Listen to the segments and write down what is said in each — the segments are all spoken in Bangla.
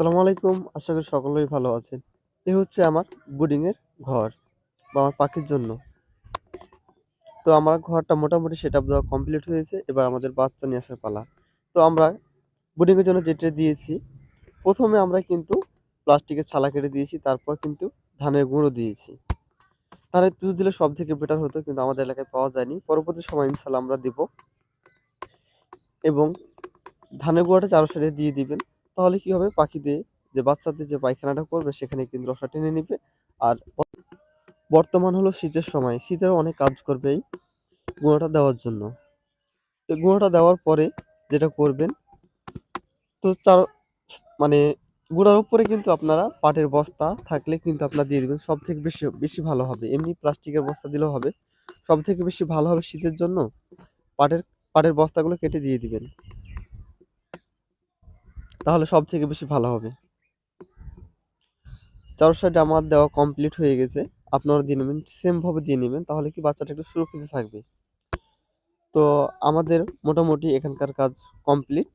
আসসালামু আলাইকুম। আশা করি সকলেই ভালো আছেন। এ হচ্ছে আমার ব্রুডিং এর ঘর বা আমার পাখির জন্য। তো আমার ঘরটা মোটামুটি সেটআপ দেওয়া কমপ্লিট হয়েছে। এবার আমাদের বাচ্চা নিয়ে আসার পালা। তো আমরা ব্রুডিং এর জন্য যে ট্রে দিয়েছি, প্রথমে আমরা কিন্তু প্লাস্টিকের ছালা কেটে দিয়েছি। তারপর কিন্তু ধানের গুঁড়ো দিয়েছি। ধানের তুষ দিলে সব থেকে বেটার হতো কিন্তু আমাদের এলাকায় পাওয়া যায়নি। পরবর্তী সময় ইনশাআল্লাহ আমরা দিব। এবং ধানের গুঁড়াটা চারো সাইডে দিয়ে দিবেন। তাহলে কি হবে পাখিদের যে বাচ্চাদের যে পায়খানাটা করবে, সেখানে কিন্তু রসটা টেনে নিবে। আর বর্তমান হলো শীতের সময়। শীতেরও অনেক কাজ করবে এই গুঁড়োটা দেওয়ার জন্য। তো গুঁড়োটা দেওয়ার পরে যেটা করবেন, তো চার মানে গুঁড়ার উপরে কিন্তু আপনারা পাটের বস্তা থাকলে কিন্তু আপনারা দিয়ে দিবেন। সবথেকে বেশি বেশি ভালো হবে। এমনি প্লাস্টিকের বস্তা দিলেও হবে। সব থেকে বেশি ভালো হবে শীতের জন্য পাটের পাটের বস্তাগুলো কেটে দিয়ে দিবেন। তাহলে সব থেকে বেশি ভালো হবে। চারো সাইডে আমার দেওয়া কমপ্লিট হয়ে গেছে। আপনারা দিয়ে নেবেন। সেমভাবে দিয়ে নেবেন তাহলে কি বাচ্চাটা একটু সুরক্ষিত থাকবে। তো আমাদের মোটামুটি এখানকার কাজ কমপ্লিট।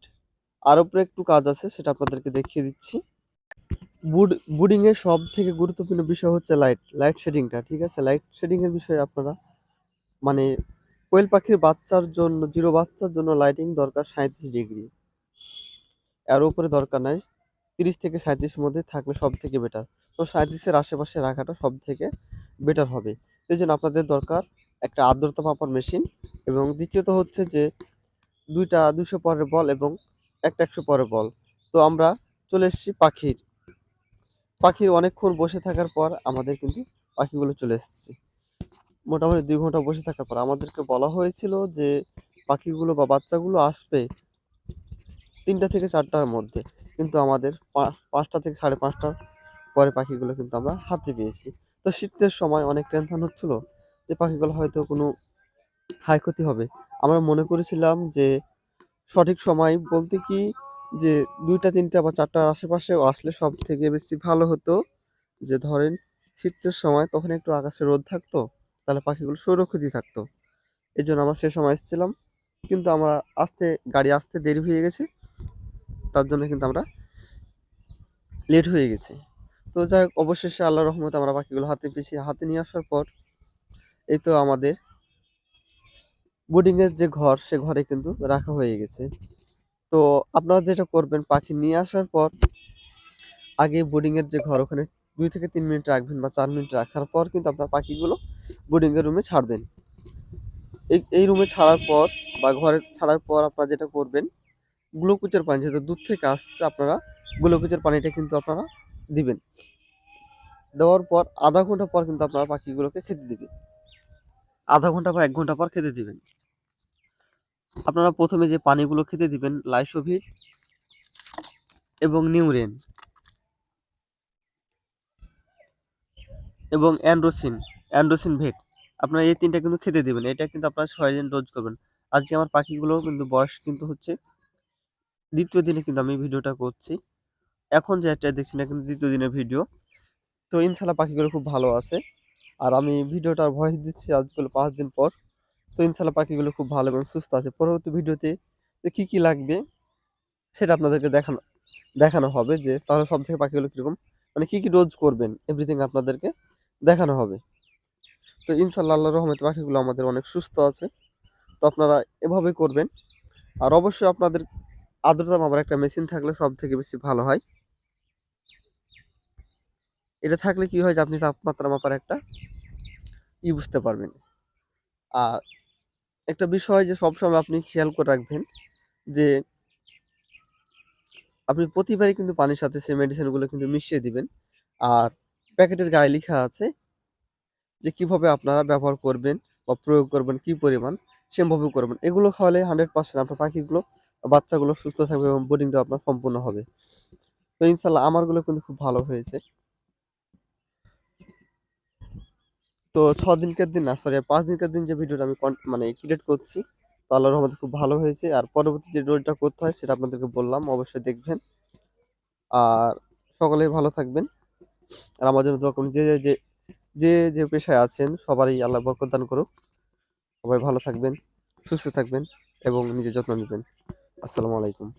আর উপরে একটু কাজ আছে সেটা আপনাদেরকে দেখিয়ে দিচ্ছি। বুড বুডিংয়ের এর সবথেকে গুরুত্বপূর্ণ বিষয় হচ্ছে লাইট। লাইট শেডিংটা, ঠিক আছে? লাইট শেডিংয়ের বিষয়ে আপনারা মানে কোয়েল পাখির বাচ্চার জন্য জিরো বাচ্চার জন্য লাইটিং দরকার ৩৭ ডিগ্রি। এর উপরে দরকার নাই। ৩০ থেকে ৩৭ এর মধ্যে থাকলে সব থেকে বেটার। তো ৩৭ এর আশেপাশে রাখাটা সব থেকে বেটার হবে। এই জন্য আপনাদের দরকার একটা আর্দ্রতা মাপার মেশিন এবং দ্বিতীয়ত হচ্ছে যে দুইটা দুশো পরের বল এবং একটা ১০০ পরের বল। তো আমরা চলে এসেছি পাখির। পাখির অনেকক্ষণ বসে থাকার পর আমাদের কিন্তু পাখিগুলো চলে এসেছে। মোটামুটি ২ ঘণ্টা বসে থাকার পর আমাদেরকে বলা হয়েছিল যে পাখিগুলো বা বাচ্চাগুলো আসবে ৩টা থেকে ৪টার মধ্যে। কিন্তু আমাদের পাঁচটা থেকে সাড়ে পাঁচটার পরে পাখিগুলো কিন্তু আমরা হাতে পেয়েছি। তো শীতের সময় অনেক টেনশন হচ্ছিল যে পাখিগুলো হয়তো কোনো ক্ষয়ক্ষতি হবে। আমরা মনে করেছিলাম যে সঠিক সময় বলতে কি যে ২টা ৩টা বা ৪টার আশেপাশেও আসলে সব থেকে বেশি ভালো হতো। যে ধরেন শীতের সময় তখন একটু আকাশে রোদ থাকতো। তাহলে পাখিগুলো সুরক্ষিত থাকতো। এই জন্য আমরা সে সময় এসেছিলাম। কিন্তু আমরা আসতে, গাড়ি আসতে দেরি হয়ে গেছে। তার জন্য কিন্তু আমরা লেট হয়ে গেছি। তো যাই হোক, অবশেষে আল্লাহ রহমতে আমরা পাখিগুলো হাতে পেয়েছি। হাতে নিয়ে আসার পর এই তো আমাদের বোর্ডিংয়ের যে ঘর, সে ঘরে কিন্তু রাখা হয়ে গেছে। তো আপনারা যেটা করবেন, পাখি নিয়ে আসার পর আগে বোর্ডিংয়ের যে ঘর, ওখানে দুই থেকে তিন মিনিট রাখবেন বা চার মিনিট রাখার পর কিন্তু আপনার পাখিগুলো বোর্ডিংয়ের রুমে ছাড়বেন। এই এই রুমে ছাড়ার পর বা ঘরে ছাড়ার পর আপনারা যেটা করবেন গ্লুকোজের পানি যেহেতু দুধ থেকে আসছে আপনারা গ্লুকোজের পানিটা কিন্তু আপনারা দিবেন। দেওয়ার পর আধা ঘণ্টা পর কিন্তু আপনারা পাখিগুলোকে খেতে দিবেন। আধা ঘণ্টা বা এক ঘণ্টা পর খেতে দিবেন। আপনারা প্রথমে যে পানিগুলো খেতে দিবেন লাইসোভিট এবং নিউরেন এবং অ্যান্ড্রোসিন, অ্যান্ড্রোসিন ভেট। আপনারা এই ৩ টা কিন্তু খেতে দিবেন। এটা কিন্তু আপনারা ৬ দিন ডোজ করবেন। আজকে আমার পাখিগুলোর কিন্তু বয়স কিন্তু হচ্ছে ২য় দিনে কিন্তু আমি ভিডিওটা করছি। এখন যেটা দেখছি না কিন্তু দ্বিতীয় দিনের ভিডিও। তো ইনশাআল্লাহ পাখিগুলো খুব ভালো আছে। আর আমি ভিডিওটার ভয়েস দিচ্ছি আজকে ৫ দিন পর। তো ইনশাআল্লাহ পাখিগুলো খুব ভালো এবং সুস্থ আছে। পরবর্তী ভিডিওতে যে কী, কী লাগবে সেটা আপনাদেরকে দেখানো দেখানো হবে যে তাহলে সব থেকে পাখিগুলো কীরকম মানে কী, কী ডোজ করবেন এভরিথিং আপনাদেরকে দেখানো হবে। তো ইনশাআল্লাহ আল্লাহর রহমতে পাখিগুলো আমাদের অনেক সুস্থ আছে। তো আপনারা এভাবে করবেন। আর অবশ্যই আপনাদের আর্দ্রতা মাপার একটা মেশিন থাকলে সব থেকে বেশি ভালো হয়। এটা থাকলে কি হয় যে আপনি তাপমাত্রা মাপার একটা ই বুঝতে পারবেন। আর একটা বিষয় যে সবসময় আপনি খেয়াল করে রাখবেন যে আপনি প্রতিবারই কিন্তু পানির সাথে সেই মেডিসিনগুলো কিন্তু মিশিয়ে দিবেন। আর প্যাকেটের গায়ে লেখা আছে যে কীভাবে আপনারা ব্যবহার করবেন বা প্রয়োগ করবেন, কি পরিমাণ সেমভাবে করবেন। এগুলো খাওয়ালে 100% আপনার পাখিগুলো বাচ্চাগুলো সুস্থ থাকবে এবং ব্রুডিংটাও আপনার সম্পূর্ণ হবে। তো ইনশাআল্লাহ আমারগুলো কিন্তু খুব ভালো হয়েছে। তো ছ দিনকার দিন না সরি ৫ দিনকার দিন যে ভিডিওটা আমি মানে ক্রিয়েট করছি তো আল্লাহর রহমতে খুব ভালো হয়েছে। আর পরবর্তী যে ডোজটা করতে হয় সেটা আপনাদেরকে বললাম অবশ্যই দেখবেন। আর সকলেই ভালো থাকবেন। আর আমার জন্য দোয়া করুন। যে, যে, যে, যে পেশায় আছেন সবারই আল্লাহ বরকত দান করুক। সবাই ভালো থাকবেন, সুস্থ থাকবেন এবং নিজের যত্ন নিবেন। আসসালামু আলাইকুম।